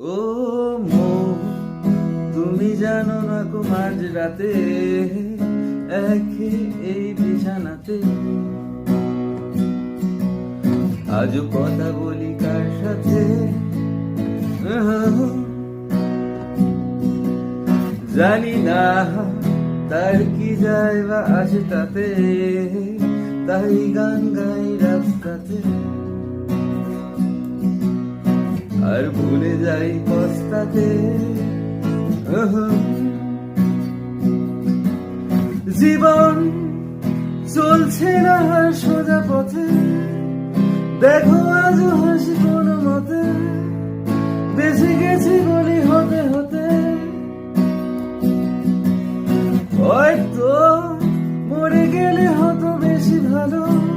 ও মো, তুমি জানো না গো মাঝ রাতে একে এই বিছানাতে? আজও কথা বলি কার সাথে? জানি না, তার কি যায় বা আসে তাতে? তাই গান গাই রাস্তাতে। আর ভুলে যাই পস্তাতে। জীবন চলছে না সোজা পথে। দেখো আজ হাসি কোনো মতে। বেঁচে গেছি বলি হতে হতে। হয়তো মরে গেলে হতো বেশি ভালো।